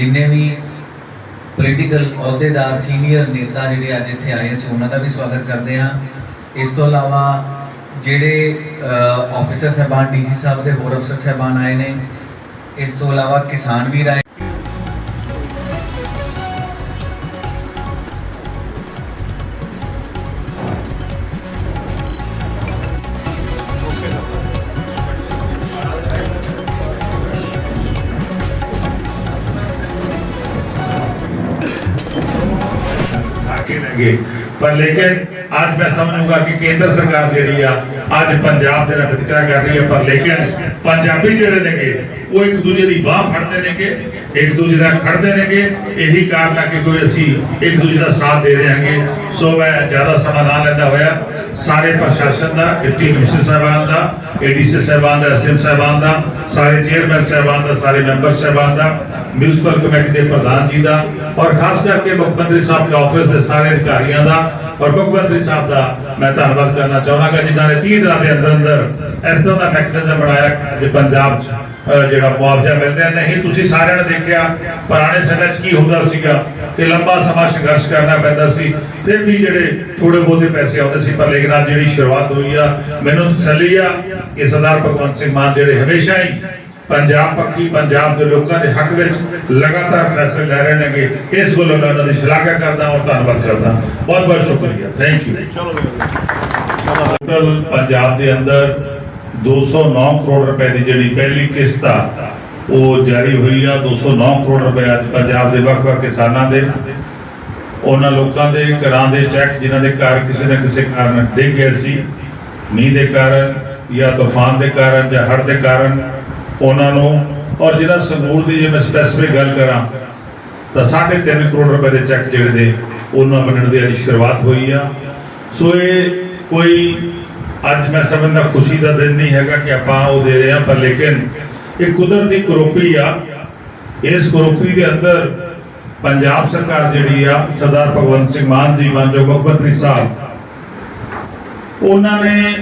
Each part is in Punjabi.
ਜਿੰਨੇ ਵੀ ਪੋਲੀਟੀਕਲ ਅਹੁਦੇਦਾਰ ਸੀਨੀਅਰ ਨੇਤਾ ਜਿਹੜੇ ਅੱਜ ਇੱਥੇ ਆਏ ਅਸੀਂ ਉਹਨਾਂ ਦਾ ਵੀ ਸਵਾਗਤ ਕਰਦੇ ਹਾਂ। ਇਸ ਤੋਂ ਇਲਾਵਾ ਜਿਹੜੇ ਆਫੀਸਰ ਸਾਹਿਬਾਨ, ਡੀਸੀ ਸਾਹਿਬ ਦੇ ਹੋਰ ਅਫਸਰ ਸਾਹਿਬਾਨ ਆਏ ਨੇ, ਇਸ ਤੋਂ ਇਲਾਵਾ ਕਿਸਾਨ ਵੀਰ ਆਏ ਸੀਗੇ ਪਰ ਲੇਕਿਨ ਅੱਜ ਮੈਂ ਸਮਝੂਗਾ ਕਿ ਕੇਂਦਰ ਸਰਕਾਰ ਜਿਹੜੀ ਆ, ਅੱਜ ਪੰਜਾਬ ਦੇ ਨਾਲ ਵਿਤਕਰਾ ਕਰ ਰਹੀ ਹੈ ਪਰ ਲੇਕਿਨ ਪੰਜਾਬੀ ਜਿਹੜੇ ਨੇਗੇ ਉਹ ਇੱਕ ਦੂਜੇ ਦੀ ਬਾਹ ਫੜਦੇ ਨੇਗੇ, ਇੱਕ ਦੂਜੇ ਦਾ ਖੜਦੇ ਨੇਗੇ, ਇਹੀ ਕਾਰਨ ਹੈ ਕਿ ਕੋਈ ਅਸੀਂ ਇੱਕ ਦੂਜੇ ਦਾ ਸਾਥ ਦੇ ਰਹੇ ਸੋ ਮੈਂ ਜ਼ਿਆਦਾ ਸਮਾਂ ਨਾ ਲੈਂਦਾ ਹੋਇਆ, ਸਾਰੇ ਪ੍ਰਸ਼ਾਸਨ ਦਾ, ਡਿਪਟੀ ਕਮਿਸ਼ਨਰ ਸਾਹਿਬਾਨ ਦਾ ਏਡੀਸੀ ਸਾਹਿਬਾਨ ਦਾ ਐਸਡੀਐਮ ਸਾਹਿਬਾਨ ਦਾ, ਸਾਰੇ ਚੇਅਰਮੈਨ ਸਾਹਿਬਾਨ ਦਾ, ਸਾਰੇ ਮੈਂਬਰ ਸਾਹਿਬਾਨ ਦਾ ਮਿਊਨਿਸਪਲ ਕਮੇਟੀ ਦੇ ਪ੍ਰਧਾਨ ਜੀ ਦਾ, ਔਰ ਖਾਸ ਕਰਕੇ ਮੁੱਖ ਮੰਤਰੀ ਸਾਹਿਬ ਦੇ ਆਫਿਸ ਦੇ ਸਾਰੇ ਅਧਿਕਾਰੀਆਂ ਦਾ, ਔਰ ਮੁੱਖ ਮੰਤਰੀ ਸਾਹਿਬ ਦਾ ਮੈਂ ਧੰਨਵਾਦ ਕਰਨਾ ਚਾਹੁੰਦਾ ਜਿਨ੍ਹਾਂ ਨੇ 30 ਦਿਨਾਂ ਦੇ ਅੰਦਰ ਅੰਦਰ ਇਸ ਤਰ੍ਹਾਂ ਦਾ ਮੈਕੈਨਿਜ਼ਮ ਬਣਾਇਆ ਕਿ ਪੰਜਾਬ 'ਚ ਜਿਹੜਾ ਮੁਆਵਜ਼ਾ ਮਿਲਦਾ ਹੈ। ਨਹੀਂ ਤੁਸੀਂ ਸਾਰਿਆਂ ਨੇ ਦੇਖਿਆ ਪੁਰਾਣੇ ਸਮੇਂ 'ਚ ਕੀ ਹੁੰਦਾ ਸੀਗਾ ਕਿ ਲੰਬਾ ਸਮਾਂ ਸੰਘਰਸ਼ ਕਰਨਾ ਪੈਂਦਾ ਸੀ ਫਿਰ ਵੀ ਜਿਹੜੇ ਥੋੜੇ ਬਹੁਤੇ ਪੈਸੇ ਆਉਂਦੇ ਸੀ ਪਰ ਲੇਕਿਨ ਅੱਜ ਜਿਹੜੀ ਸ਼ੁਰੂਆਤ ਹੋਈ ਆ ਮੈਨੂੰ ਤਸੱਲੀ ਆ ਕਿ ਸਰਦਾਰ ਭਗਵੰਤ ਸਿੰਘ ਮਾਨ ਜਿਹੜੇ ਹਮੇਸ਼ਾ ਹੀ ਪੰਜਾਬ ਪੱਖੀ ਪੰਜਾਬ ਦੇ ਲੋਕਾਂ ਦੇ ਹੱਕ ਵਿੱਚ ਲਗਾਤਾਰ ਫੈਸਲੇ ਲੈ ਰਹੇ ਨੇਗੇ ਇਸ ਵੱਲੋਂ ਮੈਂ ਉਹਨਾਂ ਦੀ ਸ਼ਲਾਘਾ ਕਰਦਾ ਔਰ ਧੰਨਵਾਦ ਕਰਦਾ ਬਹੁਤ ਬਹੁਤ ਸ਼ੁਕਰੀਆ। ਥੈਂਕ ਯੂ ਪੰਜਾਬ ਦੇ ਅੰਦਰ 209 ਕਰੋੜ ਰੁਪਏ ਦੀ ਜਿਹੜੀ ਪਹਿਲੀ ਕਿਸ਼ਤ ਆ, ਉਹ ਜਾਰੀ ਹੋਈ ਆ। 209 ਕਰੋੜ ਰੁਪਏ ਅੱਜ ਪੰਜਾਬ ਦੇ ਵੱਖ-ਵੱਖ ਕਿਸਾਨਾਂ ਦੇ। ਉਹਨਾਂ ਲੋਕਾਂ ਦੇ ਘਰਾਂ ਦੇ ਚੈੱਕ ਜਿਨ੍ਹਾਂ ਦੇ ਘਰ ਕਿਸੇ ਨਾ ਕਿਸੇ ਕਾਰਨ ਡਿੱਗ ਗਏ ਸੀ। ਮੀਂਹ ਦੇ ਕਾਰਨ ਜਾਂ ਤੂਫਾਨ ਦੇ ਕਾਰਨ ਜਾਂ ਹੜ੍ਹ ਦੇ ਕਾਰਨ ਉਹਨਾਂ ਨੂੰ ਔਰ ਜਿਹੜਾ ਸੰਗਰੂਰ ਦੀ ਜੇ ਮੈਂ ਸਪੈਸੀਫਿਕ ਗੱਲ ਕਰਾਂ, ਤਾਂ 3.5 ਕਰੋੜ ਰੁਪਏ ਦੇ ਚੈੱਕ ਜਿਹੜੇ ਨੇ, ਉਹਨਾਂ ਬਣਨ ਦੀ ਅੱਜ ਸ਼ੁਰੂਆਤ ਹੋਈ ਆ। ਸੋ ਇਹ ਕੋਈ ਅੱਜ ਮੈਂ ਸਮਝਦਾ ਖੁਸ਼ੀ ਦਾ ਦਿਨ ਨਹੀਂ ਹੈਗਾ ਕਿ ਆਪਾਂ ਉਹ ਦੇ ਰਹੇ ਹਾਂ, ਪਰ ਲੇਕਿਨ ਇਹ ਕੁਦਰਤੀ ਕਰੋਪੀ ਆ। ਇਸ ਕਰੋਪੀ ਦੇ ਅੰਦਰ ਪੰਜਾਬ ਸਰਕਾਰ ਜਿਹੜੀ ਆ, ਸਰਦਾਰ ਭਗਵੰਤ ਸਿੰਘ ਮਾਨ ਜੀ ਮਾਨਯੋਗ ਮੁੱਖ ਮੰਤਰੀ ਸਾਹਿਬ, ਉਹਨਾਂ ਨੇ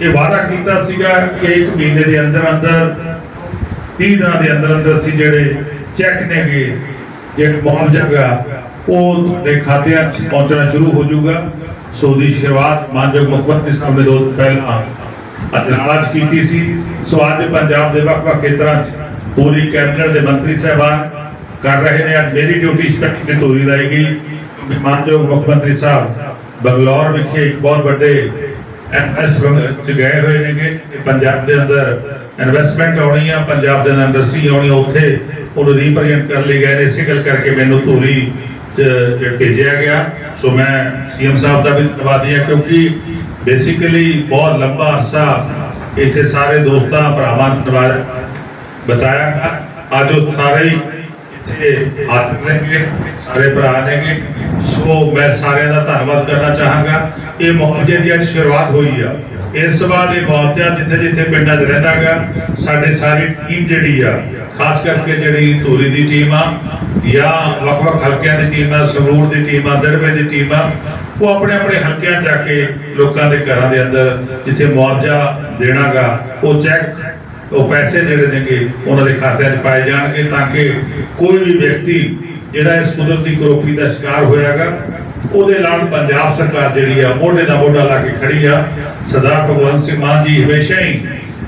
ਇਹ ਵਾਅਦਾ ਕੀਤਾ ਸੀਗਾ ਕਿ ਇੱਕ ਮਹੀਨੇ ਦੇ ਅੰਦਰ ਅੰਦਰ 30 ਦਿਨਾਂ ਦੇ ਅੰਦਰ ਅੰਦਰ ਅਸੀਂ ਜਿਹੜੇ ਚੈੱਕ ਨੇਗੇ ਜਿਹੜੇ ਮੁਆਵਜ਼ਾ ਉਹ ਤੁਹਾਡੇ ਖਾਤਿਆਂ 'ਚ ਪਹੁੰਚਣਾ ਸ਼ੁਰੂ ਹੋ ਜਾਊਗਾ। ਸੋ ਦੀ ਸ਼ੁਰੂਆਤ ਮਾਨਯੋਗ ਮੁੱਖ ਮੰਤਰੀ ਸਾਹਿਬ ਨੇ ਦੋ ਪਹਿਲਾਂ ਅਜਨਾਲਾ 'ਚ ਕੀਤੀ ਸੀ। ਸੋ ਅੱਜ ਪੰਜਾਬ ਦੇ ਵੱਖ-ਵੱਖ ਖੇਤਰਾਂ 'ਚ ਪੂਰੀ ਕੈਬਨਿਟ ਦੇ ਮੰਤਰੀ ਸਾਹਿਬਾਨ ਕਰ ਰਹੇ ਨੇ। ਅੱਜ ਮੇਰੀ ਡਿਊਟੀ ਸਪੈਸ਼ਲ ਤੇ ਤੋਰੀ ਜਾਏਗੀ ਮਾਨਯੋਗ ਮੁੱਖ ਮੰਤਰੀ ਸਾਹਿਬ, ਬੰਗਲੌਰ ਵਿਖੇ ਇੱਕ ਬਹੁਤ ਵੱਡੇ ਐਮਐਸ ਚ ਗਏ ਹੋਏ ਨੇਗੇ। ਕਿ ਪੰਜਾਬ ਦੇ ਅੰਦਰ ਇਨਵੈਸਟਮੈਂਟ ਆਉਣੀ ਆ, ਪੰਜਾਬ ਦੇ ਅੰਦਰ ਇੰਡਸਟਰੀ ਆਉਣੀ ਉੱਥੇ ਉਹਨੂੰ ਰੀਪ੍ਰੈਜ਼ੈਂਟ ਕਰਨ ਲਈ ਗਏ ਨੇ। ਇਸੇ ਗੱਲ ਕਰਕੇ ਮੈਨੂੰ ਧੂਰੀ ਭੇਜਿਆ ਗਿਆ। ਸੋ ਮੈਂ ਸੀਐਮ ਸਾਹਿਬ ਦਾ ਵੀ ਧੰਨਵਾਦੀ ਹਾਂ, ਕਿਉਂਕਿ ਬੇਸਿਕਲੀ ਬਹੁਤ ਲੰਬਾ ਅਰਸਾ ਇੱਥੇ ਸਾਰੇ ਦੋਸਤਾਂ, ਭਰਾਵਾਂ ਨੇ ਬਤਾਇਆ ਅੱਜ ਉਹ ਸਾਰੇ ਹੀ ਇੱਥੇ ਹੱਥ ਲੈਣਗੇ ਸਾਰੇ ਭਰਾ ਨੇਗੇ ਸੋ ਮੈਂ ਸਾਰਿਆਂ ਦਾ ਧੰਨਵਾਦ ਕਰਨਾ ਚਾਹਾਂਗਾ। ਇਹ ਮੁਆਵਜ਼ੇ ਦੀ ਅੱਜ ਸ਼ੁਰੂਆਤ ਹੋਈ ਆ। ਇਸ ਤੋਂ ਬਾਅਦ ਇਹ ਮੁਆਵਜ਼ਾ ਜਿੱਥੇ ਜਿੱਥੇ ਪਿੰਡਾਂ 'ਚ ਰਹਿੰਦਾਗਾ, ਸਾਡੇ ਸਾਰੀ ਟੀਮ ਜਿਹੜੀ ਆ, ਖਾਸ ਕਰਕੇ ਜਿਹੜੀ ਧੂਰੀ ਦੀ ਟੀਮ ਆ, ਜਾਂ ਵੱਖ-ਵੱਖ ਹਲਕਿਆਂ ਦੀ ਟੀਮ ਆ, ਸੰਗਰੂਰ ਦੀ ਟੀਮ ਆ ਦਰਵੇ ਦੀ ਟੀਮ ਆ, ਉਹ ਆਪਣੇ ਆਪਣੇ ਹਲਕਿਆਂ 'ਚ ਜਾ ਕੇ ਲੋਕਾਂ ਦੇ ਘਰਾਂ ਦੇ ਅੰਦਰ ਜਿੱਥੇ ਮੁਆਵਜ਼ਾ ਦੇਣਾਗਾ, ਉਹ ਚੈੱਕ ਉਹ ਪੈਸੇ ਜਿਹੜੇ ਨੇਗੇ, ਉਹਨਾਂ ਦੇ ਖਾਤਿਆਂ 'ਚ ਪਾਏ ਜਾਣਗੇ ਤਾਂ ਕਿ ਕੋਈ ਵੀ ਵਿਅਕਤੀ ਜਿਹੜਾ ਇਸ ਕੁਦਰਤੀ ਕਰੋਪੀ ਦਾ ਸ਼ਿਕਾਰ ਹੋਇਆਗਾ ਉਹਦੇ ਨਾਲ ਪੰਜਾਬ ਸਰਕਾਰ ਜਿਹੜੀ ਆ, ਮੋਢੇ ਦਾ ਮੋਢਾ ਲਾ ਕੇ ਖੜੀ ਆ। ਸਰਦਾਰ ਭਗਵੰਤ ਸਿੰਘ ਮਾਨ ਜੀ ਹਮੇਸ਼ਾ ਹੀ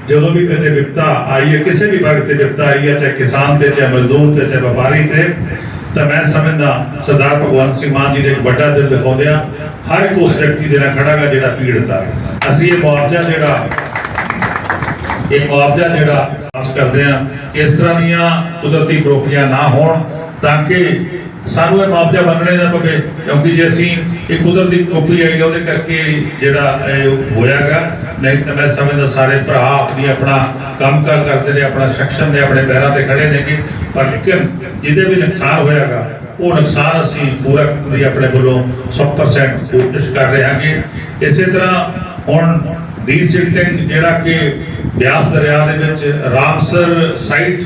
ਜਦੋਂ ਵੀ ਕਦੇ ਵਿਪਤਾ ਆਈ ਹੈ, ਕਿਸੇ ਵੀ ਵਰਗ ਤੇ ਵਿਪਤਾ ਆਈ ਹੈ, ਚਾਹੇ ਕਿਸਾਨ ਤੇ, ਚਾਹੇ ਮਜ਼ਦੂਰ ਤੇ, ਚਾਹੇ ਵਪਾਰੀ ਤੇ, ਤਾਂ ਮੈਂ ਸਮਝਦਾ ਸਰਦਾਰ ਭਗਵੰਤ ਸਿੰਘ ਮਾਨ ਜੀ ਨੇ ਇੱਕ ਵੱਡਾ ਦਿਲ ਦਿਖਾਉਂਦੇ ਆ, ਹਰ ਇੱਕ ਉਸ ਵਿਅਕਤੀ ਦੇ ਨਾਲ ਖੜਾਗਾ ਜਿਹੜਾ ਪੀੜਤ ਆ। ਅਸੀਂ ਇਹ ਮੁਆਵਜ਼ਾ ਜਿਹੜਾ, ਇਹ ਮੁਆਵਜ਼ਾ ਜਿਹੜਾ ਆਸ ਕਰਦੇ ਆ, ਇਸ ਤਰ੍ਹਾਂ ਦੀਆਂ ਕੁਦਰਤੀ ਕਰੋਪੀਆਂ ਨਾ ਹੋਣ, ਤਾਂ ਕਿ ਸਾਨੂੰ ਇਹ ਮੁਆਵਜ਼ਾ ਮੰਗਣੇ ਨਾ ਪਵੇ, ਕਿਉਂਕਿ ਜੇ ਅਸੀਂ ਇਹ ਕੁਦਰਤ ਦੀ ਟੋਪੀ ਆਈ ਉਹਦੇ ਕਰਕੇ ਜਿਹੜਾ ਇਹ ਹੋਇਆਗਾ। ਨਹੀਂ ਤਾਂ ਮੈਂ ਸਮਝਦਾ ਸਾਰੇ ਭਰਾ ਆਪਣੀ ਆਪਣਾ ਕੰਮ ਕਾਰ ਕਰਦੇ ਨੇ, ਆਪਣਾ ਸક્ષਮ ਨੇ ਆਪਣੇ ਪੈਰਾਂ ਤੇ ਖੜੇ ਨੇਗੇ। ਪਰ ਲੇਕਿਨ ਜਿਹਦੇ ਵੀ ਨੁਕਸਾਨ ਹੋਇਆਗਾ, ਉਹ ਨੁਕਸਾਨ ਅਸੀਂ ਪੂਰਾ ਕਰਨ ਦੀ ਆਪਣੇ ਵੱਲੋਂ 100% ਕੋਸ਼ਿਸ਼ ਕਰ ਰਹੇ ਹਾਂਗੇ ਇਸੇ ਤਰ੍ਹਾਂ ਹੁਣ ਦੀ ਸਿਲਟਿੰਗ ਜਿਹੜਾ ਕਿ ਬਿਆਸ ਦਰਿਆ ਦੇ ਵਿੱਚ ਰਾਮਸਰ ਸਾਈਟ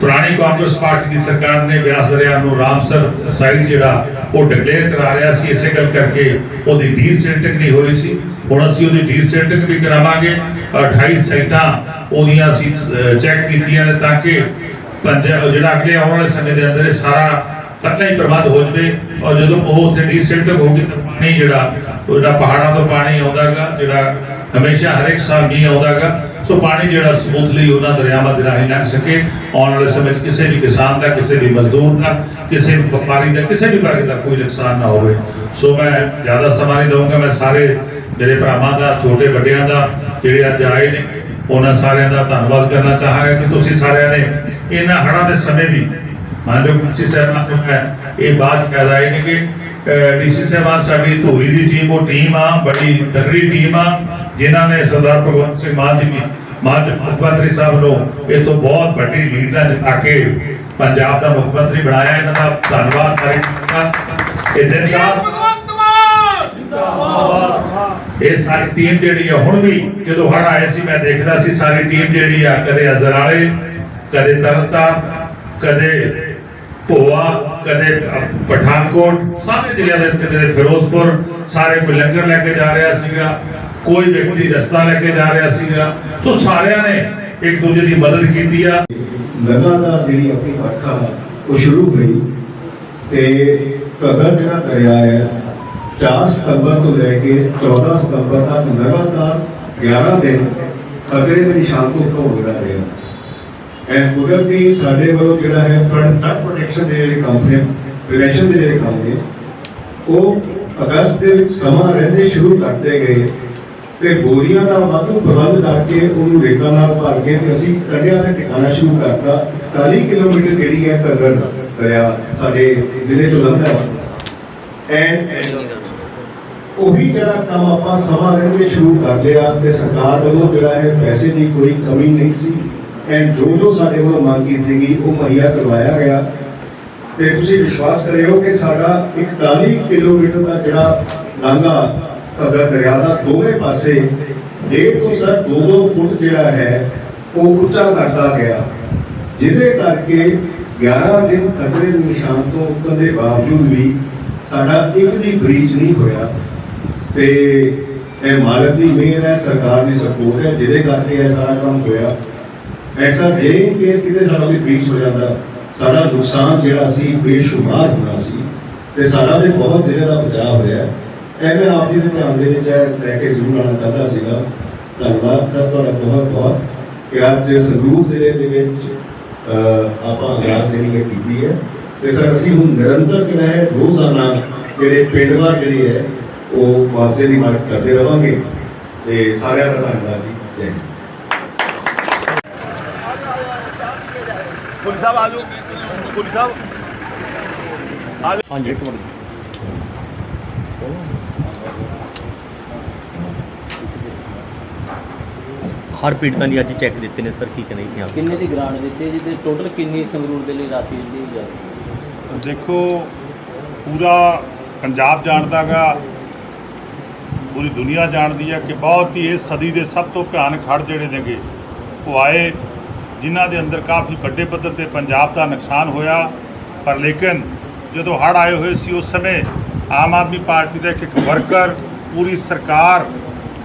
ਪੁਰਾਣੀ ਕਾਂਗਰਸ ਪਾਰਟੀ ਦੀ ਸਰਕਾਰ ਨੇ ਬਿਆਸ ਦਰਿਆ ਨੂੰ ਰਾਮਸਰ ਸਾਈਡ ਜਿਹੜਾ ਉਹ ਡਿਕਲੇਅਰ ਕਰਾ ਰਿਹਾ ਸੀ, ਇਸੇ ਗੱਲ ਕਰਕੇ ਉਹਦੀ ਡੀ ਨਹੀਂ ਹੋ ਰਹੀ ਸੀ। ਹੁਣ ਅਸੀਂ ਉਹਦੀ ਡੀ ਵੀ ਕਰਾਵਾਂਗੇ। 28 ਸਾਈਟਾਂ ਉਹਦੀਆਂ ਅਸੀਂ ਚੈੱਕ ਕੀਤੀਆਂ ਨੇ ਤਾਂ ਕਿ ਪੰਜਾਬ ਜਿਹੜਾ ਅੱਗੇ ਆਉਣ ਵਾਲੇ ਸਮੇਂ ਦੇ ਅੰਦਰ ਇਹ ਸਾਰਾ ਪਹਿਲਾਂ ਹੀ ਪ੍ਰਬੰਧ ਹੋ ਜਵੇ ਔਰ ਜਦੋਂ ਉਹ ਉੱਥੇ ਡੀਸੈਂਟ ਹੋ ਗਈ ਤਾਂ ਪਾਣੀ ਜਿਹੜਾ, ਉਹ ਜਿਹੜਾ ਪਹਾੜਾਂ ਤੋਂ ਪਾਣੀ ਆਉਂਦਾਗਾ, ਜਿਹੜਾ ਹਮੇਸ਼ਾ ਹਰੇਕ ਸਾਲ ਮੀਂਹ ਆਉਂਦਾਗਾ ਸੋ ਪਾਣੀ ਜਿਹੜਾ ਸਮੂਥਲੀ ਉਹਨਾਂ ਦਰਿਆਵਾਂ ਦੇ ਰਾਹੀਂ ਲੰਘ ਸਕੇ। ਆਉਣ ਵਾਲੇ ਸਮੇਂ 'ਚ ਕਿਸੇ ਵੀ ਕਿਸਾਨ ਦਾ, ਕਿਸੇ ਵੀ ਮਜ਼ਦੂਰ ਦਾ, ਕਿਸੇ ਵਪਾਰੀ ਦਾ, ਕਿਸੇ ਵੀ ਵਰਗ ਦਾ ਕੋਈ ਨੁਕਸਾਨ ਨਾ ਹੋਵੇ। ਸੋ ਮੈਂ ਜ਼ਿਆਦਾ ਸਮਾਂ ਨਹੀਂ ਦਊਂਗਾ। ਮੈਂ ਸਾਰੇ ਮੇਰੇ ਭਰਾਵਾਂ ਦਾ, ਛੋਟੇ ਵੱਡਿਆਂ ਦਾ, ਜਿਹੜੇ ਅੱਜ ਆਏ ਨੇ, ਉਹਨਾਂ ਸਾਰਿਆਂ ਦਾ ਧੰਨਵਾਦ ਕਰਨਾ ਚਾਹਾਂਗਾ ਕਿ ਤੁਸੀਂ ਸਾਰਿਆਂ ਨੇ ਇਹਨਾਂ ਹੜ੍ਹਾਂ ਦੇ ਸਮੇਂ ਵੀ, ਮਾਨਯੋਗ ਮੁਖੀ ਸਾਹਿਬਾਨ ਤੋਂ ਇਹ ਬਾਤ ਕਹਿ ਰਿਹਾ ਹਾਂ ਕਿ ਡੀਸੀ ਸਾਹਿਬਾਨ ਸਾਡੀ ਧੂਰੀ ਦੀ ਟੀਮ ਉਹ ਟੀਮ ਆ ਬੜੀ ਤਗੜੀ ਟੀਮ ਆ ਜਿਨ੍ਹਾਂ ਨੇ ਸਰਦਾਰ ਭਗਵੰਤ ਸਿੰਘ ਮਾਨ ਜੀ ਮਾਨ ਮੁੱਖ ਮੰਤਰੀ ਸਾਹਿਬ ਨੂੰ ਇਹ ਤੋਂ ਬਹੁਤ ਵੱਡੀ ਲੀਡ ਨਾਲ ਜਿਤਾ ਕੇ ਪੰਜਾਬ ਦਾ ਮੁੱਖ ਮੰਤਰੀ ਬਣਾਇਆ। ਇਹਨਾਂ ਦਾ ਧੰਨਵਾਦ ਕਰਾਂਗਾ ਇਹ ਦਿਨ ਇਹ ਸਾਰੀ ਟੀਮ ਜਿਹੜੀ ਆ ਹੁਣ ਵੀ ਜਦੋਂ ਹੜ ਆਏ ਸੀ ਮੈਂ ਦੇਖਦਾ ਸੀ ਸਾਰੀ ਟੀਮ ਜਿਹੜੀ ਆ ਕਦੇ ਅਜ਼ਰਾਲੇ ਕਦੇ ਤਰਨਤਾਰਨ ਕਦੇ ਭੋਆ ਕਦੇ ਪਠਾਨਕੋਟ, ਸਾਰੇ ਜ਼ਿਲ੍ਹਿਆਂ ਦੇ ਉੱਤੇ ਕਦੇ ਫਿਰੋਜ਼ਪੁਰ, ਸਾਰੇ ਕੋਈ ਲੰਗਰ ਲੈ ਕੇ ਜਾ ਰਿਹਾ ਸੀਗਾ, ਕੋਈ ਵਿਅਕਤੀ ਰਸਤਾ ਲੈ ਕੇ ਜਾ ਰਿਹਾ ਸੀਗਾ। ਸੋ ਸਾਰਿਆਂ ਨੇ ਇੱਕ ਦੂਜੇ ਦੀ ਮਦਦ ਕੀਤੀ ਆ। ਲਗਾਤਾਰ ਜਿਹੜੀ ਆਪਣੀ ਵਰਖਾ ਉਹ ਸ਼ੁਰੂ ਹੋਈ ਤੇ ਕਦਰ ਜਿਹੜਾ ਦਰਿਆ ਹੈ 4 ਸਤੰਬਰ ਤੋਂ ਲੈ ਕੇ 14 ਸਤੰਬਰ ਤੱਕ ਲਗਾਤਾਰ 11 ਦਿਨ ਖਤਰੇ ਦੇ ਨਿਸ਼ਾਨ ਤੋਂ ਹੋ ਰਿਹਾ। ਐਂਡ ਕੁਦਰਤੀ ਸਾਡੇ ਵੱਲੋਂ ਜਿਹੜਾ ਹੈ ਫਰੰਟ ਫਲੱਡ ਪ੍ਰੋਟੈਕਸ਼ਨ ਦੇ ਜਿਹੜੇ ਕੰਮ ਨੇ ਪ੍ਰੀਵੈਂਸ਼ਨ ਦੇ ਜਿਹੜੇ ਕੰਮ ਨੇ, ਉਹ ਅਗਸਤ ਦੇ ਵਿੱਚ ਸਮਾਂ ਰਹਿੰਦੇ ਸ਼ੁਰੂ ਕਰਤੇ ਗਏ ਤੇ ਬੋਰੀਆਂ ਦਾ ਵਾਧੂ ਪ੍ਰਬੰਧ ਕਰਕੇ ਉਹਨੂੰ ਰੇਤਾ ਨਾਲ ਭਰ ਕੇ ਤੇ ਅਸੀਂ ਕੰਢਿਆਂ ਤੇ ਟਿਕਾਣਾ ਸ਼ੁਰੂ ਕਰਤਾ। 40 ਕਿਲੋਮੀਟਰ ਜਿਹੜੀ ਹੈ ਤਗੜ ਦਰਿਆ ਸਾਡੇ ਜ਼ਿਲ੍ਹੇ ਤੋਂ ਲੰਘਦਾ ਹੈ। ਐਂਡ ਉਹੀ ਜਿਹੜਾ ਕੰਮ ਆਪਾਂ ਸਮਾਂ ਰਹਿੰਦੇ ਸ਼ੁਰੂ ਕਰ ਲਿਆ ਤੇ ਸਰਕਾਰ ਵੱਲੋਂ ਜਿਹੜਾ ਹੈ ਪੈਸੇ ਦੀ ਕੋਈ ਕਮੀ ਨਹੀਂ ਸੀ। ਐਂਡ ਜੋ ਜੋ ਸਾਡੇ ਵੱਲੋਂ ਮੰਗ ਕੀਤੀ ਗਈ, ਉਹ ਮੁਹੱਈਆ ਕਰਵਾਇਆ ਗਿਆ। ਤੇ ਤੁਸੀਂ ਵਿਸ਼ਵਾਸ ਕਰਿਓ ਕਿ ਸਾਡਾ 41 ਕਿਲੋਮੀਟਰ ਦਾ ਜਿਹੜਾ ਲਾਂਘਾ ਘੱਗਰ ਦਰਿਆ ਦਾ ਦੋਵੇਂ ਪਾਸੇ ਡੇਢ ਤੋਂ ਸਰ 2-2 ਫੁੱਟ ਜਿਹੜਾ ਹੈ, ਉਹ ਉੱਚਾ ਕਰਦਾ ਗਿਆ। ਜਿਹਦੇ ਕਰਕੇ 11 ਦਿਨ ਖਤਰੇ ਦੇ ਨਿਸ਼ਾਨ ਤੋਂ ਉੱਤਰ ਦੇ ਬਾਵਜੂਦ ਵੀ ਸਾਡਾ ਇੱਕ ਵੀ ਬ੍ਰੀਚ ਨਹੀਂ ਹੋਇਆ। ਤੇ ਇਹ ਮਾਲਕ ਦੀ ਮਿਹਰ ਹੈ, ਸਰਕਾਰ ਦੀ ਸਪੋਰਟ ਹੈ, ਜਿਹਦੇ ਕਰਕੇ ਇਹ ਸਾਰਾ ਕੰਮ ਹੋਇਆ। ਐਸਾ ਜੇ ਇਨ ਕੇਸ ਕਿਤੇ ਸਾਡਾ ਕੋਈ ਬ੍ਰੀਚ ਹੋ ਜਾਂਦਾ, ਸਾਡਾ ਨੁਕਸਾਨ ਜਿਹੜਾ ਸੀ, ਬੇਸ਼ੁਮਾਰ ਹੋਣਾ ਸੀ, ਤੇ ਸਾਡਾ ਤੇ ਬਹੁਤ ਜ਼ਿਲ੍ਹੇ ਦਾ ਬਚਾਅ ਹੋਇਆ ਐਵੇਂ ਆਪ ਜੀ ਦੇ ਧਿਆਨ ਦੇ ਵਿੱਚ ਲੈ ਕੇ ਜ਼ਰੂਰ ਆਉਣਾ ਚਾਹੁੰਦਾ ਸੀਗਾ। ਧੰਨਵਾਦ ਸਰ, ਤੁਹਾਡਾ ਬਹੁਤ ਬਹੁਤ। ਕਿ ਅੱਜ ਸੰਗਰੂਰ ਜ਼ਿਲ੍ਹੇ ਦੇ ਵਿੱਚ ਆਪਾਂ ਅਗਾਜ਼ ਜਿਹੜੀ ਹੈ ਕੀਤੀ ਹੈ। ਤੇ ਸਰ, ਅਸੀਂ ਹੁਣ ਨਿਰੰਤਰ ਜਿਹੜਾ ਹੈ, ਰੋਜ਼ਾਨਾ ਜਿਹੜੇ ਪਿੰਡਵਾਰ ਜਿਹੜੀ ਹੈ, ਉਹ ਮੁਆਵਜ਼ੇ ਦੀ ਮਦਦ ਕਰਦੇ ਰਵਾਂਗੇ। ਤੇ ਸਾਰਿਆਂ ਦਾ ਧੰਨਵਾਦ ਜੀ। ਜੈ ਪੁਲਿਸ ਸਾਹਿਬ ਆ ਜਾਓ। ਪੁਲਿਸ ਸਾਹਿਬ। ਹਾਂਜੀ ਇੱਕ ਮਿੰਟ। ਹਰ ਪੀੜਤਾਂ ਦੀ ਅੱਜ ਚੈੱਕ ਦਿੱਤੇ ਨੇ ਸਰ ਕੀ ਕਹਿੰਦੇ ਇਤਿਹਾਸ ਕਿੰਨੇ ਦੀ ਗ੍ਰਾਂਟ ਦਿੱਤੀ ਜੀ ਤੇ ਟੋਟਲ ਕਿੰਨੀ ਸੰਗਰੂਰ ਦੇ ਲਈ ਰਾਸ਼ੀ ਦਿੱਤੀ ਜਾ ਦੇਖੋ ਪੂਰਾ ਪੰਜਾਬ ਜਾਣਦਾਗਾ ਪੂਰੀ ਦੁਨੀਆ ਜਾਣਦੀ ਹੈ ਕਿ ਬਹੁਤ ਹੀ ਇਸ ਸਦੀ ਦੇ ਸਭ ਤੋਂ ਭਿਆਨਕ ਹੜ੍ਹ ਜਿਹੜੇ ਨੇਗੇ ਉਹ ਆਏ ਜਿਨ੍ਹਾਂ ਦੇ ਅੰਦਰ ਕਾਫੀ ਵੱਡੇ ਪੱਧਰ ਤੇ ਪੰਜਾਬ ਦਾ ਨੁਕਸਾਨ ਹੋਇਆ। ਪਰ ਲੇਕਿਨ ਜਦੋਂ ਹੜ੍ਹ ਆਏ ਹੋਏ ਸੀ, ਉਸ ਸਮੇਂ ਆਮ ਆਦਮੀ ਪਾਰਟੀ ਦਾ ਇੱਕ ਇੱਕ ਵਰਕਰ, ਪੂਰੀ ਸਰਕਾਰ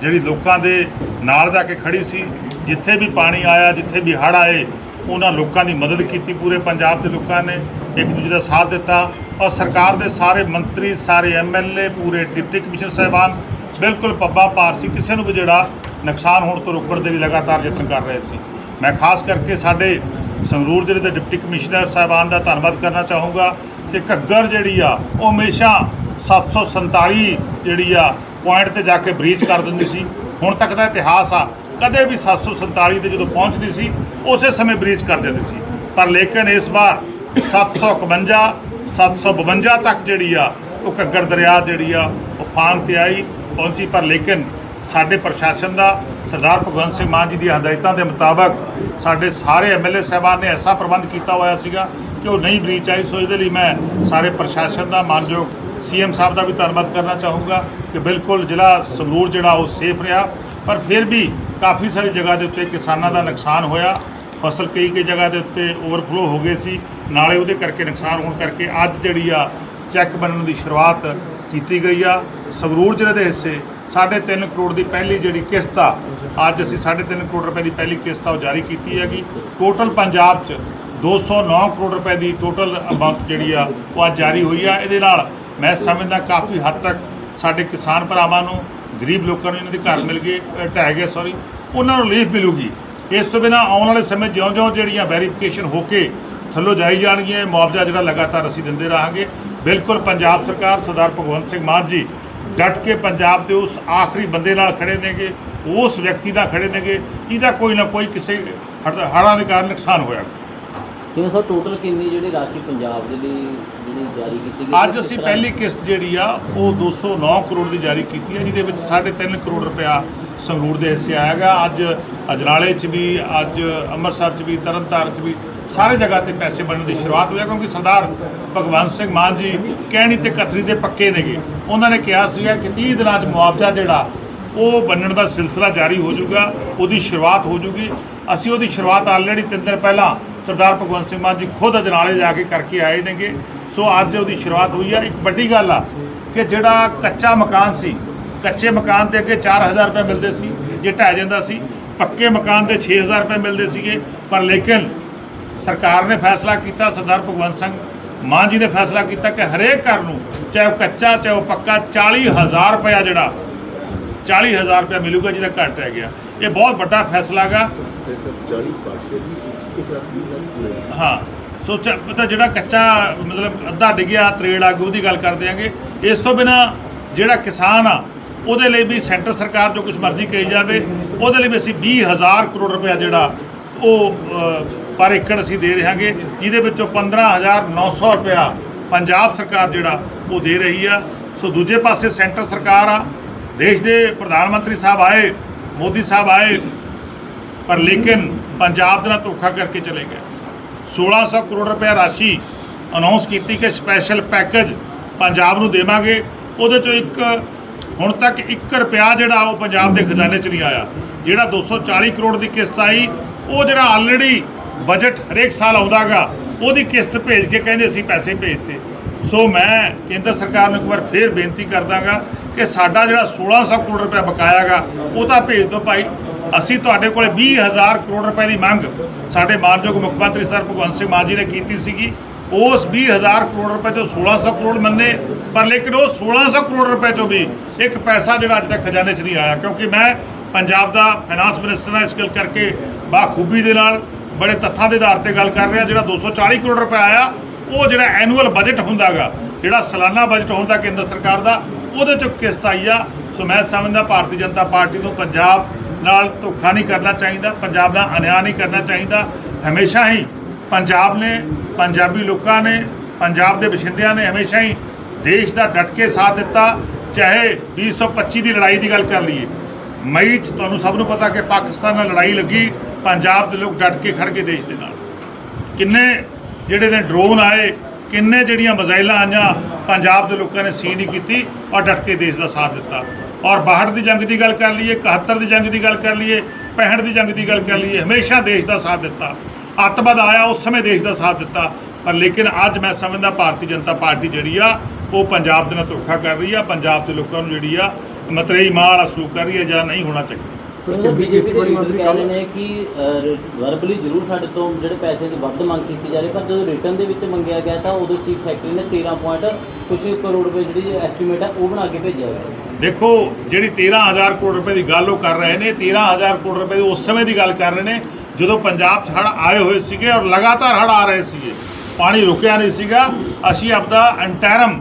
ਜਿਹੜੀ ਲੋਕਾਂ ਦੇ ਨਾਲ ਜਾ ਕੇ ਖੜੀ ਸੀ, ਜਿੱਥੇ ਵੀ ਪਾਣੀ ਆਇਆ, ਜਿੱਥੇ ਵੀ ਹੜ੍ਹ ਆਏ, ਉਹਨਾਂ ਲੋਕਾਂ ਦੀ ਮਦਦ ਕੀਤੀ ਪੂਰੇ ਪੰਜਾਬ ਦੇ ਲੋਕਾਂ ਨੇ, ਇੱਕ ਦੂਜੇ ਦਾ ਸਾਥ ਦਿੱਤਾ। ਔਰ ਸਰਕਾਰ ਦੇ ਸਾਰੇ ਮੰਤਰੀ, ਸਾਰੇ ਐਮਐਲਏ ਪੂਰੇ ਡਿਪਟੀ ਕਮਿਸ਼ਨਰ ਸਾਹਿਬਾਨ ਬਿਲਕੁਲ ਪੱਬਾ ਭਾਰ ਸੀ। ਕਿਸੇ ਨੂੰ ਵੀ ਜਿਹੜਾ ਨੁਕਸਾਨ ਹੋਣ ਤੋਂ ਰੋਕਣ ਦੇ ਲਈ ਲਗਾਤਾਰ ਯਤਨ ਕਰ ਰਹੇ ਸੀ। ਮੈਂ ਖਾਸ ਕਰਕੇ ਸਾਡੇ ਸੰਗਰੂਰ ਜ਼ਿਲ੍ਹੇ ਦੇ ਡਿਪਟੀ ਕਮਿਸ਼ਨਰ ਸਾਹਿਬਾਨ ਦਾ ਧੰਨਵਾਦ ਕਰਨਾ ਚਾਹੂੰਗਾ ਕਿ ਘੱਗਰ ਜਿਹੜੀ ਆ, ਉਹ ਹਮੇਸ਼ਾ 747 ਜਿਹੜੀ ਆ ਪੁਆਇੰਟ ਤੇ ਜਾ ਕੇ ਬ੍ਰੀਚ ਕਰ ਦਿੰਦੀ ਸੀ। ਹੁਣ ਤੱਕ ਦਾ ਇਤਿਹਾਸ ਆ, ਕਦੇ ਵੀ 747 ਤੇ ਜਦੋਂ ਪਹੁੰਚਦੀ ਸੀ, ਉਸੇ ਸਮੇਂ ਬ੍ਰੀਚ ਕਰ ਦਿੰਦੀ ਸੀ। ਪਰ ਲੇਕਿਨ ਇਸ ਵਾਰ 751 752 ਤੱਕ ਜਿਹੜੀ ਆ, ਉਹ ਘੱਗਰ ਦਰਿਆ ਜਿਹੜੀ ਆ, ਉਹ ਫਾਨ ਤੇ ਆਈ, ਪਹੁੰਚੀ। ਪਰ ਲੇਕਿਨ ਸਾਡੇ ਪ੍ਰਸ਼ਾਸਨ ਦਾ ਸਰਦਾਰ ਭਗਵੰਤ ਸਿੰਘ ਮਾਨ ਜੀ ਦੀ ਹਦਾਇਤਾਂ ਦੇ ਮੁਤਾਬਕ ਸਾਡੇ ਸਾਰੇ ਐਮਐਲਏ ਸਾਹਿਬਾਨ ਨੇ ਐਸਾ ਪ੍ਰਬੰਧ ਕੀਤਾ ਹੋਇਆ ਸੀਗਾ ਕਿ ਉਹ ਨਹੀਂ ਬ੍ਰੀਚ ਆਈ ਸੋ ਇਹਦੇ ਲਈ ਮੈਂ ਸਾਰੇ ਪ੍ਰਸ਼ਾਸਨ ਦਾ ਮਾਨਯੋਗ ਸੀਐਮ ਸਾਹਿਬ ਦਾ ਵੀ ਧੰਨਵਾਦ ਕਰਨਾ ਚਾਹੂੰਗਾ ਕਿ ਬਿਲਕੁਲ ਜ਼ਿਲ੍ਹਾ ਸੰਗਰੂਰ ਜਿਹੜਾ ਉਹ ਸੇਫ ਰਿਹਾ। ਪਰ ਫਿਰ ਵੀ ਕਾਫੀ ਸਾਰੀ ਜਗ੍ਹਾ ਦੇ ਉੱਤੇ ਕਿਸਾਨਾਂ ਦਾ ਨੁਕਸਾਨ ਹੋਇਆ। ਫਸਲ ਕਈ ਕਈ ਜਗ੍ਹਾ ਦੇ ਉੱਤੇ ਓਵਰਫਲੋ ਹੋ ਗਏ ਸੀ। ਨਾਲੇ ਉਹਦੇ ਕਰਕੇ ਨੁਕਸਾਨ ਹੋਣ ਕਰਕੇ ਅੱਜ ਜਿਹੜੀ ਆ ਚੈੱਕ ਬਣਨ ਦੀ ਸ਼ੁਰੂਆਤ ਕੀਤੀ ਗਈ ਆ। ਸੰਗਰੂਰ ਜ਼ਿਲ੍ਹੇ ਦੇ ਹਿੱਸੇ 3.5 ਕਰੋੜ ਦੀ ਪਹਿਲੀ ਜਿਹੜੀ ਕਿਸ਼ਤ ਆ, ਅੱਜ ਅਸੀਂ 3.5 ਕਰੋੜ ਰੁਪਏ ਦੀ ਪਹਿਲੀ ਕਿਸ਼ਤ ਆ, ਉਹ ਜਾਰੀ ਕੀਤੀ ਹੈਗੀ। ਟੋਟਲ ਪੰਜਾਬ 'ਚ 209 ਕਰੋੜ ਰੁਪਏ ਦੀ ਟੋਟਲ ਅਮਾਉਂਟ ਜਿਹੜੀ ਆ, ਉਹ ਅੱਜ ਜਾਰੀ ਹੋਈ ਆ। ਇਹਦੇ ਨਾਲ ਮੈਂ ਸਮਝਦਾ ਕਾਫੀ ਹੱਦ ਤੱਕ ਸਾਡੇ ਕਿਸਾਨ ਭਰਾਵਾਂ ਨੂੰ, ਗਰੀਬ ਲੋਕਾਂ ਨੂੰ ਇਹਨਾਂ ਦੇ ਘਰ ਮਿਲ ਗਏ ਢਹਿ ਗਏ ਸੌਰੀ ਉਹਨਾਂ ਨੂੰ ਰਿਲੀਫ ਮਿਲੂਗੀ। ਇਸ ਤੋਂ ਬਿਨਾਂ ਆਉਣ ਵਾਲੇ ਸਮੇਂ ਜਿਉਂ-ਜਿਉਂ ਜਿਹੜੀਆਂ ਵੈਰੀਫਿਕੇਸ਼ਨ ਹੋ ਕੇ ਥੱਲੋਂ ਜਾਈ ਜਾਣਗੀਆਂ ਮੁਆਵਜ਼ਾ ਜਿਹੜਾ ਲਗਾਤਾਰ ਅਸੀਂ ਦਿੰਦੇ ਰਹਾਂਗੇ। ਬਿਲਕੁਲ ਪੰਜਾਬ ਸਰਕਾਰ, ਸਰਦਾਰ ਭਗਵੰਤ ਸਿੰਘ ਮਾਨ ਜੀ ਡਟ ਕੇ ਪੰਜਾਬ ਦੇ ਉਸ ਆਖਰੀ ਬੰਦੇ ਨਾਲ ਖੜੇ ਨੇਗੇ ਉਸ ਵਿਅਕਤੀ ਦਾ ਖੜੇ ਨੇਗੇ ਜਿਹਦਾ ਕੋਈ ਨਾ ਕੋਈ ਕਿਸੇ ਹੜ੍ਹਾਂ ਦੇ ਕਾਰਨ ਨੁਕਸਾਨ ਹੋਇਆ। ਕਿਵੇਂ ਸਰ ਟੋਟਲ ਕਿੰਨੀ ਜਿਹੜੀ ਰਾਸ਼ੀ ਪੰਜਾਬ ਦੇ ਲਈ ਜਿਹੜੀ ਜਾਰੀ ਕੀਤੀ ਗਈ ਅੱਜ ਅਸੀਂ ਪਹਿਲੀ ਕਿਸ਼ਤ ਜਿਹੜੀ ਆ ਉਹ 209 ਕਰੋੜ ਦੀ ਜਾਰੀ ਕੀਤੀ ਹੈ ਜਿਹਦੇ ਵਿੱਚ 3.5 ਕਰੋੜ ਰੁਪਇਆ ਸੰਗਰੂਰ ਦੇ ਹਿੱਸੇ ਆਏਗਾ ਅੱਜ ਅਜਨਾਲੇ 'ਚ ਵੀ ਅੱਜ ਅੰਮ੍ਰਿਤਸਰ 'ਚ ਵੀ ਤਰਨਤਾਰਨ 'ਚ ਵੀ ਸਾਰੇ ਜਗ੍ਹਾ ਤੇ ਪੈਸੇ ਬਣਨ ਦੀ ਸ਼ੁਰੂਆਤ ਹੋਈ ਹੈ, ਕਿਉਂਕਿ ਸਰਦਾਰ ਭਗਵੰਤ ਸਿੰਘ ਮਾਨ ਜੀ ਕਹਿਣੀ ਤੇ ਕਥਰੀ ਦੇ ਪੱਕੇ ਨੇਗੇ। ਉਹਨਾਂ ਨੇ ਕਿਹਾ ਸੀਗਾ ਕਿ 30 ਦਿਨਾਂ 'ਚ ਮੁਆਵਜ਼ਾ ਜਿਹੜਾ, ਉਹ ਬੰਨਣ ਦਾ ਸਿਲਸਿਲਾ ਜਾਰੀ ਹੋ ਜਾਊਗਾ, ਉਹਦੀ ਸ਼ੁਰੂਆਤ ਹੋ ਜੂਗੀ ਅਸੀਂ ਉਹਦੀ ਸ਼ੁਰੂਆਤ ਆਲਰੇਡੀ ਤਿੰਨ ਦਿਨ ਪਹਿਲਾਂ ਸਰਦਾਰ ਭਗਵੰਤ ਸਿੰਘ ਮਾਨ ਜੀ ਖੁਦ ਅਜਨਾਲੇ ਜਾ ਕੇ ਕਰਕੇ ਆਏ ਨੇਗੇ। ਸੋ ਅੱਜ ਉਹਦੀ ਸ਼ੁਰੂਆਤ ਹੋਈ ਆ ਇੱਕ ਵੱਡੀ ਗੱਲ ਆ ਕਿ ਜਿਹੜਾ ਕੱਚਾ ਮਕਾਨ ਸੀ, ਕੱਚੇ ਮਕਾਨ ਤੇ ਅੱਗੇ 4000 ਰੁਪਏ ਮਿਲਦੇ ਸੀ, ਜੇ ਢਹਿ ਜਾਂਦਾ ਸੀ, ਪੱਕੇ ਮਕਾਨ ਤੇ 6000 ਰੁਪਏ ਮਿਲਦੇ ਸੀਗੇ। ਪਰ ਲੇਕਿਨ ਸਰਕਾਰ ਨੇ ਫੈਸਲਾ ਕੀਤਾ ਸਰਦਾਰ ਭਗਵੰਤ ਸਿੰਘ ਮਾਨ ਜੀ ਨੇ ਫੈਸਲਾ ਕੀਤਾ ਕਿ ਹਰੇਕ ਘਰ ਨੂੰ ਚਾਹੇ ਉਹ ਕੱਚਾ ਚਾਹੇ ਉਹ ਪੱਕਾ 40000 ਰੁਪਇਆ ਜਿਹੜਾ 40000 ਰੁਪਇਆ ਮਿਲੂਗਾ ਜਿਹਦਾ ਘੱਟ ਰਹਿ ਗਿਆ। ਇਹ ਬਹੁਤ ਵੱਡਾ ਫੈਸਲਾ ਗਾ। ਹਾਂ ਸੋ ਪਤਾ ਜਿਹੜਾ ਕੱਚਾ ਮਤਲਬ ਅੱਧਾ ਡਿੱਗਿਆ ਤਰੇੜ ਅੱਗ ਉਹਦੀ ਗੱਲ ਕਰ ਦਿਆਂਗੇ ਇਸ ਤੋਂ ਬਿਨਾ ਜਿਹੜਾ ਕਿਸਾਨ ਆ ਉਹਦੇ ਲਈ ਵੀ ਸੈਂਟਰ ਸਰਕਾਰ ਜੋ ਕੁਝ ਮਰਜ਼ੀ ਕਹੀ ਜਾਵੇ ਉਹਦੇ ਲਈ ਵੀ ਅਸੀਂ 20000 ਕਰੋੜ ਰੁਪਇਆ ਜਿਹੜਾ ਉਹ ਪਰ ਏਕੜ ਅਸੀਂ ਦੇ ਰਹੇ ਹਾਂਗੇ ਜਿਹਦੇ ਵਿੱਚੋਂ 15900 ਰੁਪਇਆ ਪੰਜਾਬ ਸਰਕਾਰ ਜਿਹੜਾ, ਉਹ ਦੇ ਰਹੀ ਆ। ਸੋ ਦੂਜੇ ਪਾਸੇ ਸੈਂਟਰ ਸਰਕਾਰ ਆ, ਦੇਸ਼ ਦੇ ਪ੍ਰਧਾਨ ਮੰਤਰੀ ਸਾਹਿਬ ਆਏ, ਮੋਦੀ ਸਾਹਿਬ ਆਏ, ਪਰ ਲੇਕਿਨ ਪੰਜਾਬ ਦੇ ਨਾਲ ਧੋਖਾ ਕਰਕੇ ਚਲੇ ਗਏ। 1600 ਕਰੋੜ ਰੁਪਏ ਰਾਸ਼ੀ ਅਨਾਉਂਸ ਕੀਤੀ ਕਿ ਸਪੈਸ਼ਲ ਪੈਕੇਜ ਪੰਜਾਬ ਨੂੰ ਦੇਵਾਂਗੇ। ਉਹਦੇ ਚੋਂ ਇੱਕ, ਹੁਣ ਤੱਕ 1 ਰੁਪਿਆ ਜਿਹੜਾ, ਉਹ ਪੰਜਾਬ ਦੇ ਖਜ਼ਾਨੇ 'ਚ ਨਹੀਂ ਆਇਆ। ਜਿਹੜਾ 240 ਕਰੋੜ ਦੀ ਕਿਸ਼ਤ ਆਈ, ਉਹ ਜਿਹੜਾ ਆਲਰੇਡੀ ਬਜਟ ਹਰੇਕ ਸਾਲ ਆਉਂਦਾਗਾ, ਉਹਦੀ ਕਿਸ਼ਤ ਭੇਜ ਕੇ ਕਹਿੰਦੇ ਅਸੀਂ ਪੈਸੇ ਭੇਜਤੇ। ਸੋ ਮੈਂ ਕੇਂਦਰ ਸਰਕਾਰ ਨੂੰ ਇੱਕ ਵਾਰ ਫੇਰ ਬੇਨਤੀ ਕਰਦਾਗਾ ਕਿ ਸਾਡਾ ਜਿਹੜਾ 1600 ਕਰੋੜ ਰੁਪਏ ਬਕਾਇਆਗਾ, ਉਹ ਤਾਂ ਭੇਜ ਦਿਓ ਭਾਈ। ਅਸੀਂ ਤੁਹਾਡੇ ਕੋਲੇ 20000 ਕਰੋੜ ਰੁਪਏ ਦੀ ਮੰਗ ਸਾਡੇ ਮਾਨਯੋਗ ਮੁੱਖ ਮੰਤਰੀ ਸਰ ਭਗਵੰਤ ਸਿੰਘ ਮਾਨ ਜੀ ਨੇ ਕੀਤੀ ਸੀਗੀ। ਉਸ 20000 ਕਰੋੜ ਰੁਪਏ ਤੋਂ 1600 ਕਰੋੜ ਮੰਨੇ, ਪਰ ਲੇਕਿਨ ਉਹ 1600 ਕਰੋੜ ਰੁਪਏ ਤੋਂ ਵੀ ਇੱਕ ਪੈਸਾ ਜਿਹੜਾ ਅੱਜ ਤੱਕ ਖਜ਼ਾਨੇ 'ਚ ਨਹੀਂ ਆਇਆ, ਕਿਉਂਕਿ ਮੈਂ ਪੰਜਾਬ ਦਾ ਫਾਈਨਾਂਸ ਮਿਨਿਸਟਰ ਹਾਂ, ਇਸ ਗੱਲ ਕਰਕੇ ਬਾਖੂਬੀ ਦੇ ਨਾਲ ਬੜੇ ਤੱਥਾਂ ਦੇ ਆਧਾਰ ਤੇ ਗੱਲ ਕਰ ਰਿਹਾ, ਜਿਹੜਾ 240 ਕਰੋੜ ਰੁਪਏ ਆਇਆ, ਉਹ ਜਿਹੜਾ ਐਨੂਅਲ ਬਜਟ ਹੁੰਦਾਗਾ, ਜਿਹੜਾ ਸਾਲਾਨਾ ਬਜਟ ਹੁੰਦਾ ਕੇਂਦਰ ਸਰਕਾਰ ਦਾ, ਉਹਦੇ ਚੋਂ ਕਿਸ਼ਤ ਆਈ ਆ। ਸੋ ਮੈਂ ਸਮਝਦਾ ਭਾਰਤੀ ਜਨਤਾ ਪਾਰਟੀ ਨੂੰ ਪੰਜਾਬ ਨਾਲ ਧੋਖਾ ਨਹੀਂ ਕਰਨਾ ਚਾਹੀਦਾ, ਪੰਜਾਬ ਦਾ ਅਨਿਆਂ ਨਹੀਂ ਕਰਨਾ ਚਾਹੀਦਾ। ਹਮੇਸ਼ਾ ਹੀ ਪੰਜਾਬ ਨੇ, ਪੰਜਾਬੀ ਲੋਕਾਂ ਨੇ, ਪੰਜਾਬ ਦੇ ਵਸਿੰਦਿਆਂ ਨੇ ਹਮੇਸ਼ਾ ਹੀ ਦੇਸ਼ ਦਾ ਡਟ ਕੇ ਸਾਥ ਦਿੱਤਾ, ਚਾਹੇ 2025 ਦੀ ਲੜਾਈ ਦੀ ਗੱਲ ਕਰ ਲਈਏ। ਮਈ 'ਚ ਤੁਹਾਨੂੰ ਸਭ ਨੂੰ ਪਤਾ ਕਿ ਪਾਕਿਸਤਾਨ ਨਾਲ ਲੜਾਈ ਲੱਗੀ ਪੰਜਾਬ ਦੇ ਲੋਕ ਡਟ ਕੇ ਖੜ ਕੇ ਦੇਸ਼ ਦੇ ਨਾਲ। ਕਿੰਨੇ ਜਿਹੜੇ ਨੇ ਡਰੋਨ ਆਏ, ਕਿੰਨੇ ਜਿਹੜੀਆਂ ਮਜ਼ਾਈਲਾਂ ਆਈਆਂ, ਪੰਜਾਬ ਦੇ ਲੋਕਾਂ ਨੇ ਸੀ ਨਹੀਂ ਕੀਤੀ ਔਰ ਡਟ ਕੇ ਦੇਸ਼ ਦਾ ਸਾਥ ਦਿੱਤਾ। ਔਰ 62 ਦੀ ਜੰਗ ਦੀ ਗੱਲ ਕਰ ਲਈਏ 71 ਦੀ ਜੰਗ ਦੀ ਗੱਲ ਕਰ ਲਈਏ 65 ਦੀ ਜੰਗ ਦੀ ਗੱਲ ਕਰ ਲਈਏ, ਹਮੇਸ਼ਾ ਦੇਸ਼ ਦਾ ਸਾਥ ਦਿੱਤਾ। ਅੱਤਵਾਦ ਆਇਆ, ਉਸ ਸਮੇਂ ਦੇਸ਼ ਦਾ ਸਾਥ ਦਿੱਤਾ। ਪਰ ਲੇਕਿਨ ਅੱਜ ਮੈਂ ਸਮਝਦਾ ਭਾਰਤੀ ਜਨਤਾ ਪਾਰਟੀ ਜਿਹੜੀ ਆ, ਉਹ ਪੰਜਾਬ ਦੇ ਨਾਲ ਧੋਖਾ ਕਰ ਰਹੀ ਆ, ਪੰਜਾਬ ਦੇ ਲੋਕਾਂ ਨੂੰ ਜਿਹੜੀ ਆ ਮਤਰੇਈ ਮਾਂ ਵਾਲਾ ਸਲੂਕ ਕਰ ਰਹੀ ਹੈ ਜਾਂ ਨਹੀਂ ਹੋਣਾ ਚਾਹੀਦਾ। ਬੀਜੇਪੀ ਦੇ ਲੀਡਰ ਕਹਿ ਰਹੇ ਨੇ ਕਿ ਵਰਬਲੀ ਜ਼ਰੂਰ ਸਾਡੇ ਤੋਂ ਜਿਹੜੇ ਪੈਸੇ ਦੀ ਵੱਧ ਮੰਗ ਕੀਤੀ ਜਾ ਰਹੀ ਪਰ ਜਦੋਂ ਰਿਟਰਨ ਦੇ ਵਿੱਚ ਮੰਗਿਆ ਗਿਆ ਤਾਂ ਉਦੋਂ ਚੀਫ ਸੈਕਟਰੀ ਨੇ 13 ਪੁਆਇੰਟ ਕੁਝ ਕਰੋੜ ਰੁਪਏ ਜਿਹੜੀ ਐਸਟੀਮੇਟ ਹੈ ਉਹ ਬਣਾ ਕੇ ਭੇਜਿਆ ਗਿਆ ਦੇਖੋ ਜਿਹੜੀ 13000 ਕਰੋੜ ਰੁਪਏ ਦੀ ਗੱਲ ਉਹ ਕਰ ਰਹੇ ਨੇ 13000 ਕਰੋੜ ਰੁਪਏ ਦੀ ਉਸ ਸਮੇਂ ਦੀ ਗੱਲ ਕਰ ਰਹੇ ਨੇ ਜਦੋਂ ਪੰਜਾਬ 'ਚ ਹੜ੍ਹ ਆਏ ਹੋਏ ਸੀਗੇ ਔਰ ਲਗਾਤਾਰ ਹੜ੍ਹ ਆ ਰਹੇ ਸੀਗੇ ਪਾਣੀ ਰੁਕਿਆ ਨਹੀਂ ਸੀਗਾ ਅਸੀਂ ਆਪਦਾ ਅੰਟੈਰਮ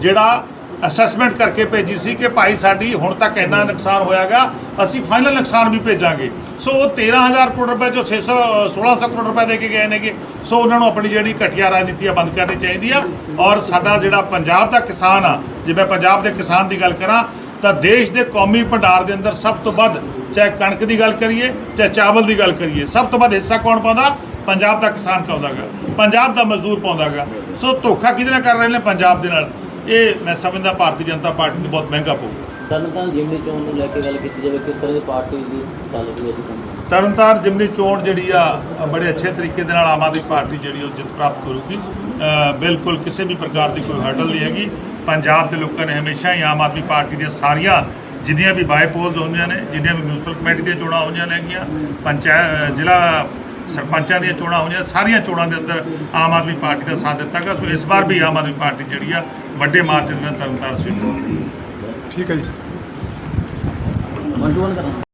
ਜਿਹੜਾ ਅਸੈਸਮੈਂਟ ਕਰਕੇ ਭੇਜੀ ਸੀ ਕਿ ਭਾਈ ਸਾਡੀ ਹੁਣ ਤੱਕ ਇੰਨਾ ਨੁਕਸਾਨ ਹੋਇਆਗਾ, ਅਸੀਂ ਫਾਈਨਲ ਨੁਕਸਾਨ ਵੀ ਭੇਜਾਂਗੇ। ਸੋ ਉਹ 13000 ਕਰੋੜ ਰੁਪਏ ਜੋ 600 1600 ਕਰੋੜ ਰੁਪਏ ਦੇ ਕੇ ਗਏ ਨੇਗੇ, ਸੋ ਉਹਨਾਂ ਨੂੰ ਆਪਣੀ ਜਿਹੜੀ ਘਟੀਆ ਰਾਜਨੀਤੀਆਂ ਬੰਦ ਕਰਨੀ ਚਾਹੀਦੀ ਆ। ਔਰ ਸਾਡਾ ਜਿਹੜਾ ਪੰਜਾਬ ਦਾ ਕਿਸਾਨ ਆ, ਜੇ ਮੈਂ ਪੰਜਾਬ ਦੇ ਕਿਸਾਨ ਦੀ ਗੱਲ ਕਰਾਂ, ਤਾਂ ਦੇਸ਼ ਦੇ ਕੌਮੀ ਭੰਡਾਰ ਦੇ ਅੰਦਰ ਸਭ ਤੋਂ ਵੱਧ ਚਾਹੇ ਕਣਕ ਦੀ ਗੱਲ ਕਰੀਏ, ਚਾਹੇ ਚਾਵਲ ਦੀ ਗੱਲ ਕਰੀਏ, ਸਭ ਤੋਂ ਵੱਧ ਹਿੱਸਾ ਕੌਣ ਪਾਉਂਦਾ? ਪੰਜਾਬ ਦਾ ਕਿਸਾਨ ਪਾਉਂਦਾਗਾ, ਪੰਜਾਬ ਦਾ ਮਜ਼ਦੂਰ ਪਾਉਂਦਾਗਾ। ਸੋ ਧੋਖਾ ਕਿਹਦੇ ਨਾਲ ਕਰ ਰਹੇ ਨੇ? ਪੰਜਾਬ ਦੇ ਨਾਲ। ਇਹ ਮੈਂ ਸਮਝਦਾ ਭਾਰਤੀ ਜਨਤਾ ਪਾਰਟੀ ਨੂੰ ਬਹੁਤ ਮਹਿੰਗਾ ਪਊਗਾ। ਤਰਨਤਾਰਨ ਜਿਮਨੀ ਚੋਣ ਨੂੰ ਲੈ ਕੇ ਗੱਲ ਕੀਤੀ ਜਾਵੇ ਕਿਸ ਤਰ੍ਹਾਂ ਦੀ ਪਾਰਟੀ ਦੀ ਚੱਲ ਰਹੀ ਹੈ ਜੀ? ਤਰਨਤਾਰਨ ਜਿਮਨੀ ਚੋਣ ਜਿਹੜੀ ਆ ਬੜੇ ਅੱਛੇ ਤਰੀਕੇ ਦੇ ਨਾਲ ਆਮ ਆਦਮੀ ਪਾਰਟੀ ਜਿਹੜੀ ਉਹ ਜਿੱਤ ਪ੍ਰਾਪਤ ਕਰੂਗੀ। ਬਿਲਕੁਲ ਕਿਸੇ ਵੀ ਪ੍ਰਕਾਰ ਦੀ ਕੋਈ ਹਰਡਲ ਨਹੀਂ ਹੈਗੀ। ਪੰਜਾਬ ਦੇ ਲੋਕਾਂ ਨੇ ਹਮੇਸ਼ਾ ਹੀ ਆਮ ਆਦਮੀ ਪਾਰਟੀ ਦੀਆਂ ਸਾਰੀਆਂ ਜਿੰਨੀਆਂ ਵੀ ਬਾਈ ਪੋਲਸ ਹੋਈਆਂ ਨੇ ਜਿੰਨੀਆਂ ਵੀ ਮਿਊਨਿਸਪਲ ਕਮੇਟੀ ਦੀਆਂ ਚੋਣਾਂ ਹੋਈਆਂ ਨੇਗੀਆਂ ਪੰਚਾਇਤ ਜ਼ਿਲ੍ਹਾ ਸਰਪੰਚਾਂ ਦੀਆਂ ਚੋਣਾਂ ਹੋਈਆਂ ਸਾਰੀਆਂ ਚੋਣਾਂ ਦੇ ਅੰਦਰ ਆਮ ਆਦਮੀ ਪਾਰਟੀ ਦਾ ਸਾਥ ਦਿੱਤਾ ਗਿਆ। ਸੋ ਇਸ ਵਾਰ ਵੀ ਆਮ ਆਦਮੀ ਪਾਰਟੀ ਜਿਹੜੀ ਆ ਵੱਡੇ ਮਾਰਜਨ ਨਾਲ ਤਰਨਤਾਰਨ ਵਨ ਟੂ ਵਨ ਕਰਾਂ